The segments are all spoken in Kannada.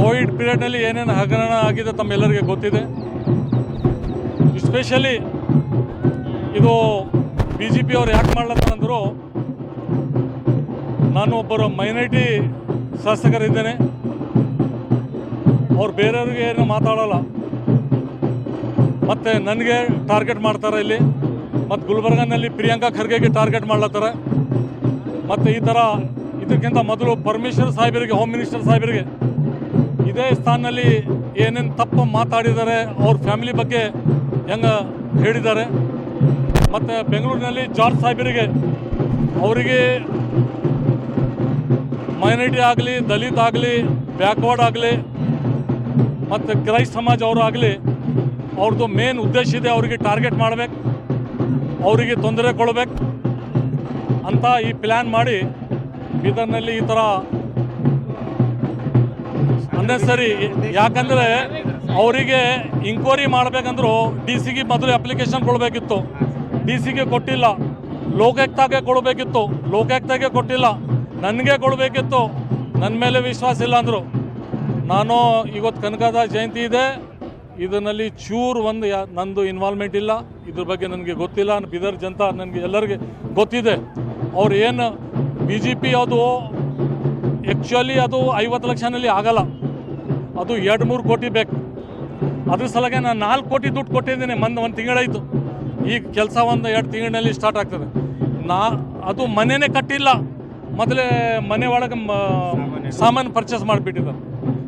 ಕೋವಿಡ್ ಪೀರಿಯಡ್ನಲ್ಲಿ ಏನೇನು ಹಗರಣ ಆಗಿದೆ ತಮ್ಮೆಲ್ಲರಿಗೆ ಗೊತ್ತಿದೆ. ಎಸ್ಪೆಷಲಿ ಇದು ಬಿ ಜೆ ಪಿ ಅವ್ರು ಯಾಕೆ ಮಾಡ್ಲತ್ತಂದ್ರು ನಾನು ಒಬ್ಬರು ಮೈನಾರಿಟಿ ಶಾಸಕರಿದ್ದೇನೆ. ಅವ್ರು ಬೇರೆಯವ್ರಿಗೆ ಏನು ಮಾತಾಡೋಲ್ಲ. ಮತ್ತು ನನಗೆ ಟಾರ್ಗೆಟ್ ಮಾಡ್ತಾರೆ ಇಲ್ಲಿ. ಮತ್ತು ಗುಲ್ಬರ್ಗನಲ್ಲಿ ಪ್ರಿಯಾಂಕಾ ಖರ್ಗೆಗೆ ಟಾರ್ಗೆಟ್ ಮಾಡ್ಲತ್ತಾರೆ. ಮತ್ತು ಈ ಥರ ಇದಕ್ಕಿಂತ ಮೊದಲು ಪರಮೇಶ್ವರ್ ಸಾಹೇಬರಿಗೆ ಹೋಮ್ ಮಿನಿಸ್ಟರ್ ಸಾಹೇಬರಿಗೆ ಇದೇ ಸ್ಥಾನದಲ್ಲಿ ಏನೇನು ತಪ್ಪು ಮಾತಾಡಿದ್ದಾರೆ ಅವ್ರ ಫ್ಯಾಮಿಲಿ ಬಗ್ಗೆ ಹೆಂಗೆ ಹೇಳಿದ್ದಾರೆ. ಮತ್ತು ಬೆಂಗಳೂರಿನಲ್ಲಿ ಜಾರ್ಜ್ ಸಾಹೇಬರಿಗೆ ಅವರಿಗೆ ಮೈನಾರಿಟಿ ಆಗಲಿ, ದಲಿತ ಆಗಲಿ, ಬ್ಯಾಕ್ವರ್ಡ್ ಆಗಲಿ, ಮತ್ತು ಕ್ರೈಸ್ತ ಸಮಾಜ ಅವರು ಆಗಲಿ ಅವ್ರದ್ದು ಮೇನ್ ಉದ್ದೇಶ ಇದೆ ಅವರಿಗೆ ಟಾರ್ಗೆಟ್ ಮಾಡಬೇಕು, ಅವರಿಗೆ ತೊಂದರೆ ಕೊಡಬೇಕು ಅಂತ ಈ ಪ್ಲ್ಯಾನ್ ಮಾಡಿ ಬೀದರ್ನಲ್ಲಿ ಈ ಥರ ಅನ್ನೆಸರಿ ಯಾಕಂದರೆ ಅವರಿಗೆ ಇಂಕ್ವೈರಿ ಮಾಡಬೇಕಂದ್ರು ಡಿ ಸಿಗೆ ಮೊದಲು ಅಪ್ಲಿಕೇಶನ್ ಕೊಡಬೇಕಿತ್ತು. ಡಿ ಸಿಗೆ ಕೊಟ್ಟಿಲ್ಲ. ಲೋಕಾಯುಕ್ತಾಗೆ ಕೊಡಬೇಕಿತ್ತು. ಲೋಕಾಯುಕ್ತಾಗೆ ಕೊಟ್ಟಿಲ್ಲ. ನನಗೆ ಕೊಡಬೇಕಿತ್ತು. ನನ್ನ ಮೇಲೆ ವಿಶ್ವಾಸ ಇಲ್ಲ ಅಂದರು. ನಾನು ಇವತ್ತು ಕನಕದ ಜಯಂತಿ ಇದೆ. ಇದರಲ್ಲಿ ಚೂರು ಒಂದು ನಂದು ಇನ್ವಾಲ್ವ್ಮೆಂಟ್ ಇಲ್ಲ. ಇದ್ರ ಬಗ್ಗೆ ನನಗೆ ಗೊತ್ತಿಲ್ಲ. ಬಿದರ್ ಜನತಾ ನನಗೆ ಎಲ್ಲರಿಗೆ ಗೊತ್ತಿದೆ. ಅವ್ರು ಏನು ಬಿ ಜೆ ಪಿ ಅದು ಆ್ಯಕ್ಚುಲಿ ಅದು ಐವತ್ತು ಲಕ್ಷನಲ್ಲಿ ಆಗಲ್ಲ. ಅದು ಎರಡು ಮೂರು ಕೋಟಿ ಬೇಕು. ಅದ್ರ ಸಲಗೆ ನಾನು ನಾಲ್ಕು ಕೋಟಿ ದುಡ್ಡು ಕೊಟ್ಟಿದ್ದೀನಿ, ಮೊನ್ನೆ ಒಂದು ತಿಂಗಳಾಯಿತು. ಈಗ ಕೆಲಸ ಒಂದು ಎರಡು ತಿಂಗಳಿನಲ್ಲಿ ಸ್ಟಾರ್ಟ್ ಆಗ್ತದೆ. ನಾ, ಅದು ಮನೆನೇ ಕಟ್ಟಿಲ್ಲ. ಮೊದಲೇ ಮನೆ ಒಳಗೆ ಸಾಮಾನು ಪರ್ಚೇಸ್ ಮಾಡಿಬಿಟ್ಟಿದ್ದಾರೆ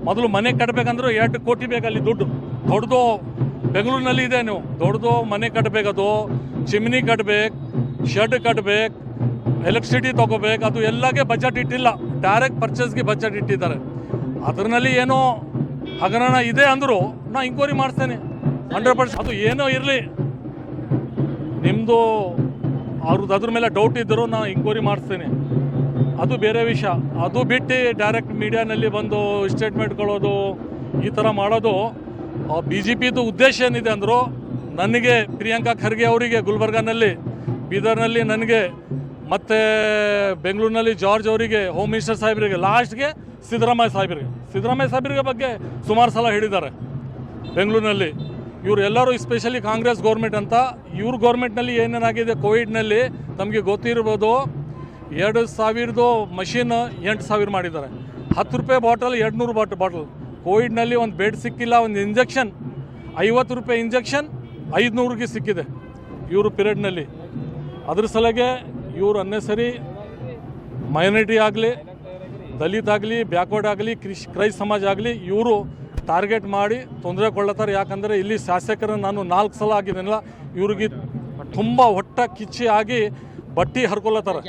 ಮೊದಲು ಮನೆ ಕಟ್ಟಬೇಕಂದ್ರೆ ಎರಡು ಕೋಟಿ ಬೇಕು ಅಲ್ಲಿ ದುಡ್ಡು. ದೊಡ್ಡದು ಬೆಂಗಳೂರಿನಲ್ಲಿ ಇದೆ ನೀವು. ದೊಡ್ಡದು ಮನೆ ಕಟ್ಟಬೇಕದು ಚಿಮ್ನಿ ಕಟ್ಟಬೇಕು ಶೆಡ್ ಕಟ್ಟಬೇಕು ಎಲೆಕ್ಟ್ರಿಸಿಟಿ ತೊಗೋಬೇಕು, ಅದು ಎಲ್ಲಗೆ ಬಜೆಟ್ ಇಟ್ಟಿಲ್ಲ. ಡೈರೆಕ್ಟ್ ಪರ್ಚೇಸ್ಗೆ ಬಜೆಟ್ ಇಟ್ಟಿದ್ದಾರೆ. ಅದರಲ್ಲಿ ಏನೋ ಹಗರಣ ಇದೆ ಅಂದರು ನಾ ಇಂಕ್ವೈರಿ ಮಾಡ್ತೇನೆ ಹಂಡ್ರೆಡ್ ಪರ್ಸೆಂಟ್ ಅದು ಏನೋ ಇರಲಿ. ನಿಮ್ಮದು ಅವ್ರದ್ದು ಅದ್ರ ಮೇಲೆ ಡೌಟ್ ಇದ್ದರೂ ನಾನು ಇಂಕ್ವೈರಿ ಮಾಡಿಸ್ತೇನೆ. ಅದು ಬೇರೆ ವಿಷಯ. ಅದು ಬಿಟ್ಟು ಡೈರೆಕ್ಟ್ ಮೀಡಿಯಾನಲ್ಲಿ ಬಂದು ಸ್ಟೇಟ್ಮೆಂಟ್ ಕೊಡೋದು, ಈ ಥರ ಮಾಡೋದು ಬಿ ಜೆ ಪಿದು ಉದ್ದೇಶ ಏನಿದೆ ಅಂದರು, ನನಗೆ ಪ್ರಿಯಾಂಕಾ ಖರ್ಗೆ ಅವರಿಗೆ ಗುಲ್ಬರ್ಗಾನಲ್ಲಿ, ಬೀದರ್ನಲ್ಲಿ ನನಗೆ, ಮತ್ತು ಬೆಂಗಳೂರಿನಲ್ಲಿ ಜಾರ್ಜ್ ಅವರಿಗೆ, ಹೋಮ್ ಮಿನಿಸ್ಟರ್ ಸಾಹೇಬರಿಗೆ ಲಾಸ್ಟ್ಗೆ ಸಿದ್ದರಾಮಯ್ಯ ಸಾಹೇಬರಿಗೆ. ಸಿದ್ದರಾಮಯ್ಯ ಸಾಹೇಬರಿಗೆ ಬಗ್ಗೆ ಸುಮಾರು ಸಲ ಹೇಳಿದ್ದಾರೆ. ಬೆಂಗಳೂರಿನಲ್ಲಿ. ಇವರು ಎಲ್ಲರೂ ಕಾಂಗ್ರೆಸ್ ಗೌರ್ಮೆಂಟ್ ಅಂತ, ಇವ್ರ ಗೌರ್ಮೆಂಟ್ನಲ್ಲಿ ಏನೇನಾಗಿದೆ, ಕೋವಿಡ್ನಲ್ಲಿ ತಮಗೆ ಗೊತ್ತಿರ್ಬೋದು, ಎರಡು ಸಾವಿರದ್ದು ಮಷಿನ್ ಎಂಟು ಸಾವಿರ ಮಾಡಿದ್ದಾರೆ. ಹತ್ತು ರೂಪಾಯಿ ಬಾಟಲ್ ಎರಡು ನೂರು ಬಾಟ್, ಬಾಟಲ್. ಕೋವಿಡ್ನಲ್ಲಿ ಒಂದು ಬೆಡ್ ಸಿಕ್ಕಿಲ್ಲ, ಒಂದು ಇಂಜೆಕ್ಷನ್ ಐವತ್ತು ರೂಪಾಯಿ ಇಂಜೆಕ್ಷನ್ ಐದುನೂರಿಗೆ ಸಿಕ್ಕಿದೆ ಇವರು ಪಿರಿಯಡ್ನಲ್ಲಿ. ಅದ್ರ ಸಲಗೆ ಇವರು ಅನ್ನೆಸರಿ ಮೈನಾರಿಟಿ ಆಗಲಿ ದಲಿತ ಆಗಲಿ, ಬ್ಯಾಕ್ವರ್ಡ್ ಆಗಲಿ, ಕ್ರಿಶ್ ಕ್ರೈಸ್ ಸಮಾಜ ಆಗಲಿ, ಇವರು ಟಾರ್ಗೆಟ್ ಮಾಡಿ ತೊಂದರೆ ಕೊಳ್ಳತ್ತಾರೆ ಯಾಕಂದರೆ ಇಲ್ಲಿ ಶಾಸಕರನ್ನು ನಾನು ನಾಲ್ಕು ಸಲ ಆಗಿದ್ದೀನಲ್ಲ, ಇವ್ರಿಗೆ ತುಂಬ ಹೊಟ್ಟ ಕಿಚ್ಚಿ ಆಗಿ ಬಟ್ಟಿ ಹರ್ಕೊಳತ್ತಾರೆ